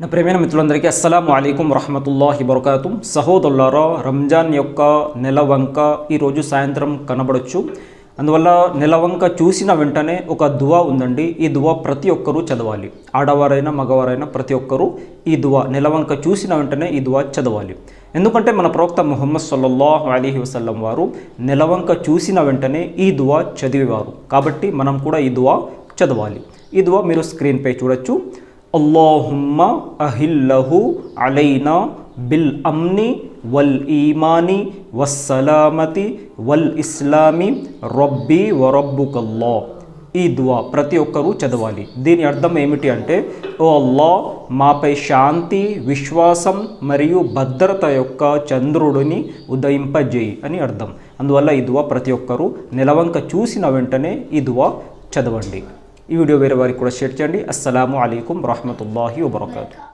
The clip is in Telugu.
నా ప్రేమైన మిత్రులందరికీ అస్సలం అయికం రహమతుల్లాహి బరకాతు సహోదరులారా రంజాన్ యొక్క నెలవంక ఈరోజు సాయంత్రం కనబడొచ్చు. అందువల్ల నెలవంక చూసిన వెంటనే ఒక దువా ఉందండి. ఈ దువా ప్రతి ఒక్కరూ చదవాలి. ఆడవారైనా మగవారైనా ప్రతి ఒక్కరూ ఈ దువా నెలవంక చూసిన వెంటనే ఈ దువా చదవాలి. ఎందుకంటే మన ప్రవక్త ముహమ్మద్ సల్లల్లాహు అలీహి వసల్లం వారు నెలవంక చూసిన వెంటనే ఈ దువా చదివేవారు. కాబట్టి మనం కూడా ఈ దువా చదవాలి. ఈ దువా మీరు స్క్రీన్పై చూడొచ్చు. అల్లాహుమ్మ అహిల్లహు అలైనా బిల్ అమ్ని వల్ ఈమాని వస్సలామతి వల్ ఇస్లామి రబ్బీ వరబ్బుకల్లా ఈ దువా ప్రతి ఒక్కరూ చదవాలి. దీని అర్థం ఏమిటి అంటే ఓ అల్లా మాపై శాంతి విశ్వాసం మరియు భద్రత యొక్క చంద్రుడిని ఉదయింపజేయి అని అర్థం. అందువల్ల ఈ దువా ప్రతి ఒక్కరూ నెలవంక చూసిన వెంటనే ఈ దువా చదవండి. ఈ వీడియో వేరే వారికి కూడా షేర్ చేయండి. అస్సలం అయికం వరహమూల వబర్కాతు.